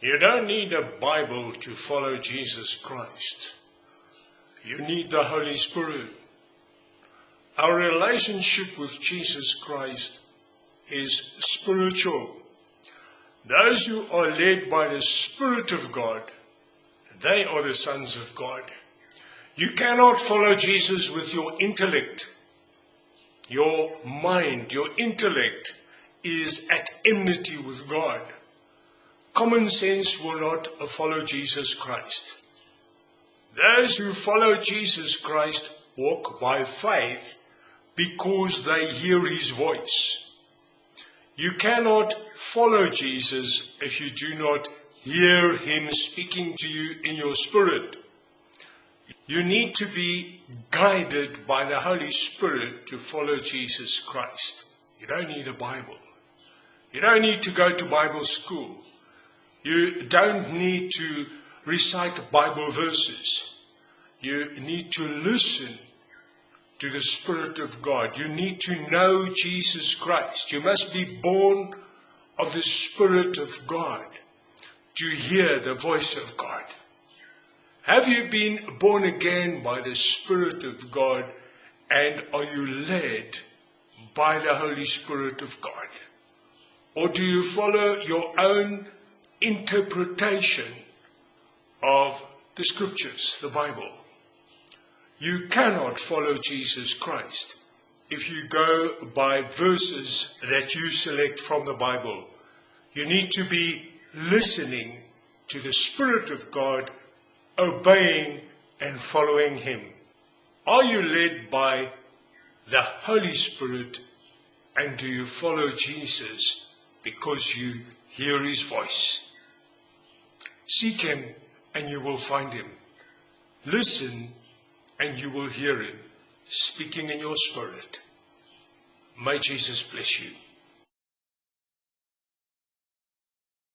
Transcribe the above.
You don't need a Bible to follow Jesus Christ. You need the Holy Spirit. Our relationship with Jesus Christ is spiritual. Those who are led by the Spirit of God, they are the sons of God. You cannot follow Jesus with your intellect. Your mind, your intellect is at enmity with God. Common sense will not follow Jesus Christ. Those who follow Jesus Christ walk by faith because they hear his voice. You cannot follow Jesus if you do not hear him speaking to you in your spirit. You need to be guided by the Holy Spirit to follow Jesus Christ. You don't need a Bible. You don't need to go to Bible school. You don't need to recite Bible verses. You need to listen to the Spirit of God. You need to know Jesus Christ. You must be born of the Spirit of God to hear the voice of God. Have you been born again by the Spirit of God and are you led by the Holy Spirit of God? Or do you follow your own interpretation of the scriptures, the Bible? You cannot follow Jesus Christ if you go by verses that you select from the Bible. You need to be listening to the Spirit of God, obeying and following Him. Are you led by the Holy Spirit and do you follow Jesus because you hear His voice? Seek Him and you will find Him. Listen and you will hear him speaking in your spirit. May Jesus bless you.